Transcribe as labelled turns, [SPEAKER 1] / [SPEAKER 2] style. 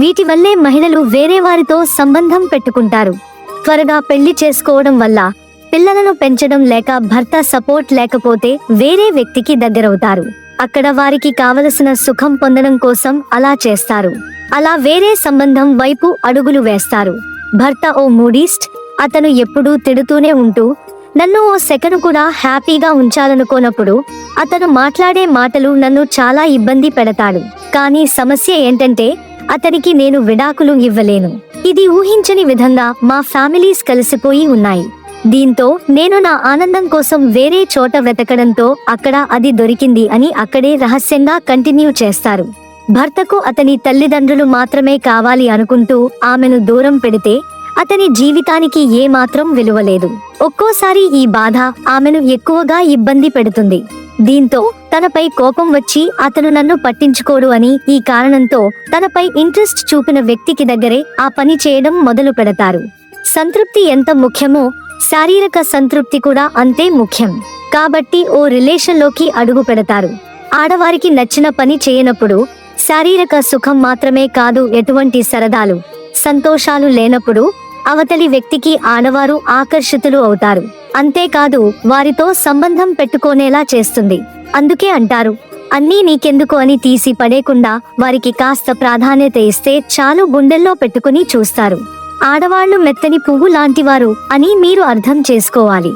[SPEAKER 1] వీటి వల్లే మహిళలు వేరే వారితో సంబంధం పెట్టుకుంటారు. త్వరగా పెళ్ళి చేసుకోవడం వల్ల పిల్లలను పెంచడం లేక భర్త సపోర్ట్ లేకపోతే వేరే వ్యక్తికి దగ్గరవుతారు. అక్కడ వారికి కావలసిన సుఖం పొందడం కోసం అలా చేస్తారు. అలా వేరే సంబంధం వైపు అడుగులు వేస్తారు. భర్త ఓ మూడీస్ట్ అతను ఎప్పుడూ తిడుతూనే ఉంటూ నన్ను ఓ సెకండ్ కూడా హ్యాపీగా ఉంచాలనుకోనప్పుడు అతను మాట్లాడే మాటలు నన్ను చాలా ఇబ్బంది పెడతాడు. కానీ సమస్య ఏంటంటే అతనికి నేను విడాకులు ఇవ్వలేను. ఇది ఊహించని విధంగా మా ఫ్యామిలీస్ కలిసిపోయి ఉన్నాయి. దీంతో నేను నా ఆనందం కోసం వేరే చోట వెతకడంతో అక్కడ అది దొరికింది అని అక్కడే రహస్యంగా కంటిన్యూ చేస్తారు. భర్తకు అతని తల్లిదండ్రులు మాత్రమే కావాలి అనుకుంటూ ఆమెను దూరం పెడితే అతని జీవితానికి ఏమాత్రం విలువలేదు ఒక్కోసారి ఈ బాధ ఆమెను ఎక్కువగా ఇబ్బంది పెడుతుంది. దీంతో తనపై కోపం వచ్చి అతను నన్ను పట్టించుకోడు అని ఈ కారణంతో తనపై ఇంట్రెస్ట్ చూపిన వ్యక్తికి దగ్గరే ఆ పని చేయడం మొదలు పెడతారు. సంతృప్తి ఎంత ముఖ్యమో శారీరక సంతృప్తి కూడా అంతే ముఖ్యం. కాబట్టి ఓ రిలేషన్లోకి అడుగు పెడతారు. ఆడవారికి నచ్చిన పని చేయనప్పుడు శారీరక సుఖం మాత్రమే కాదు ఎటువంటి సరదాలు సంతోషాలు లేనప్పుడు అవతలి వ్యక్తికి ఆడవారు ఆకర్షితులు అవుతారు. అంతేకాదు వారితో సంబంధం పెట్టుకోనేలా చేస్తుంది. అందుకే అంటారు అన్నీ నీకెందుకు అని తీసి పడేకుండా వారికి కాస్త ప్రాధాన్యత ఇస్తే చాలు గుండెల్లో పెట్టుకుని చూస్తారు. ఆడవాళ్ళు మెత్తని పువ్వు లాంటివారు అని మీరు అర్థం చేసుకోవాలి.